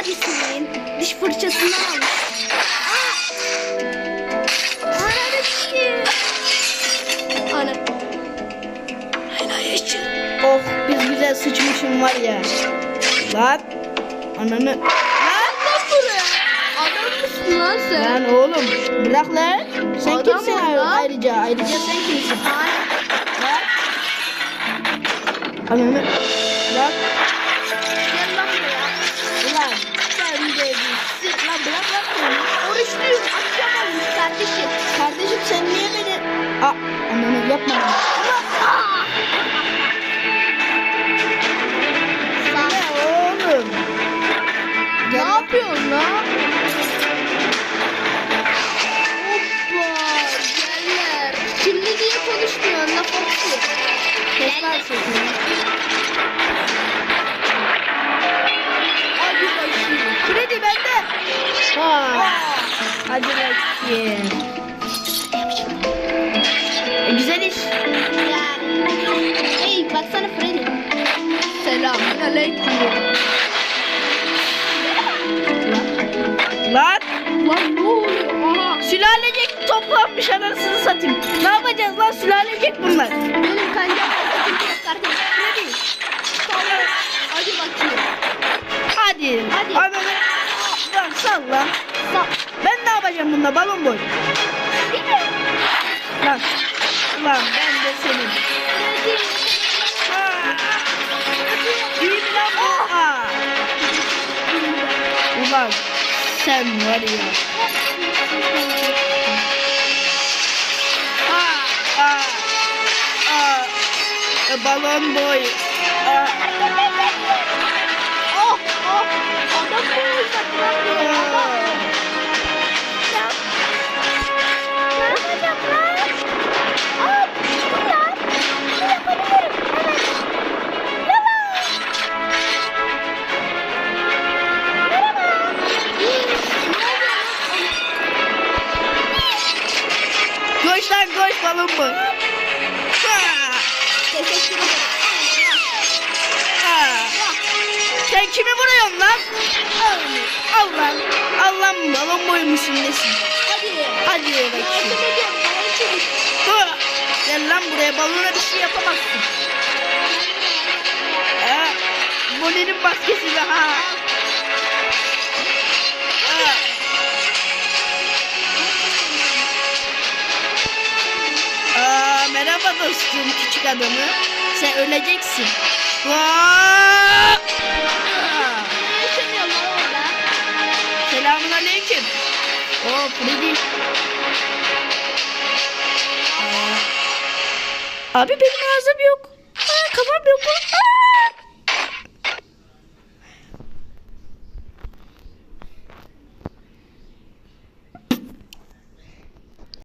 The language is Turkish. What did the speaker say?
Paris'in diş fırçasından almış. Ana. Oh biz güzel sıçmışım var ya. Lan. Ananı. Lan. Bak buraya. Adam mısın lan sen? Lan oğlum bırak lan. Sen Adam kimsin ol ay- lan. ayrıca? Ayrıca sen kimsin? Lan. Ananı. Lan. Akşam olmuş kardeşim. Kardeşim sen niye beni... Aa, ananı yapma. Ne oğlum? Ne yapıyorsun lan? Hoppa. Geller. Şimdi diye konuşmuyorsun laf atıyor. Kes lan sesini. Hadi bakayım. Kredi bende. Ha. Hadi bakayım. E, güzel iş. Yani. Hey baksana Freddy. Selamun aleyküm. Lan Lan ne oluyor? Aha. sülalecek toplanmış anasını satayım. Ne yapacağız lan sülalecek bunlar. Benim kancam kardeşim. Freddy. Salla. Hadi bakayım. Hadi. Hadi. Ananı. Lan sal lan. Sal. Ben ne yapacağım bununla balon boy. Değil? Lan. Lan ben de senin. Mi lan bu? Ulan sen var ya. Aa, aa, aa. E, Balon boy. Aa, Oh oh. Adam boğulacak lan Balon boy. Ha, Teşekkür ederim. ha. Sen kimi vuruyorsun lan? Al, al lan. Al lan balon boy musun nesin? Hadi. Hadi bakayım. Gel lan buraya balona bir şey yapamazsın. Ha. Bonnie'nin maskesi be Dostum küçük adamı. Sen öleceksin. Selamun aleyküm. Oo Freddy. Abi benim ağzım yok. Aa, kafam yok. Aa!